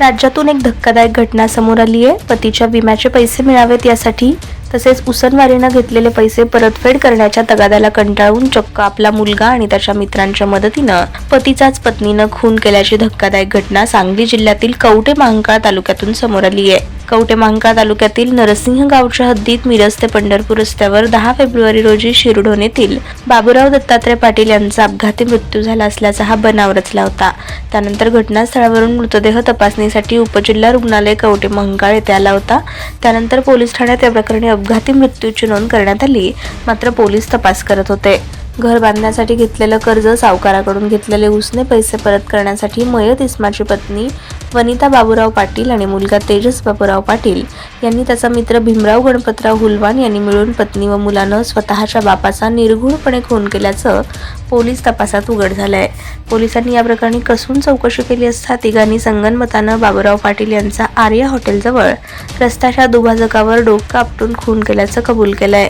राज्यातून एक धक्कादायक घटना समोर आली आहे. पतीच्या विम्याचे पैसे मिळावेत यासाठी तसेच उसनवारीनं घेतलेले पैसे परतफेड करण्याच्या तगाद्याला कंटाळून चक्क आपला मुलगा आणि त्याच्या मित्रांच्या मदतीनं पतीचाच पत्नीनं खून केल्याची धक्कादायक घटना सांगली जिल्ह्यातील कवठे महांकाळ तालुक्यातून समोर आली आहे. कवटेमांका तालुक्यातील नरसिंह गावच्या हद्दीत मिरज ते पंढरपूर रस्त्यावर दहा फेब्रुवारी रोजी शिरडोन येथील बाबूराव दत्तात्रय पाटील यांचा अपघाती मृत्यू झाला असल्याचा हा बनाव रचला होता. त्यानंतर घटनास्थळावरून मृतदेह तपासणीसाठी उपजिल्हा रुग्णालय कवटेमहंकाळ येथे आला होता. त्यानंतर पोलीस ठाण्यात या प्रकरणी अपघाती मृत्यूची नोंद करण्यात आली. मात्र पोलीस तपास करत होते. घर बांधण्यासाठी घेतलेलं कर्ज सावकाराकडून घेतलेले उसने पैसे परत करण्यासाठी मयत इस्माची पत्नी वनिता बाबूराव पाटील आणि मुलगा तेजस बाबूराव पाटील यांनी त्याचा मित्र भीमराव गणपतराव हुलवान यांनी मिळून पत्नी व मुलानं स्वतःच्या बापाचा निर्घुणपणे खून केल्याचं पोलीस तपासात उघड झालं आहे पोलिसांनी या प्रकरणी कसून चौकशी केली असता तिघांनी संगनमतानं बाबूराव पाटील यांचा आर्या हॉटेलजवळ रस्त्याच्या दुभाजकावर डोकं आपटून खून केल्याचं कबूल केलं आहे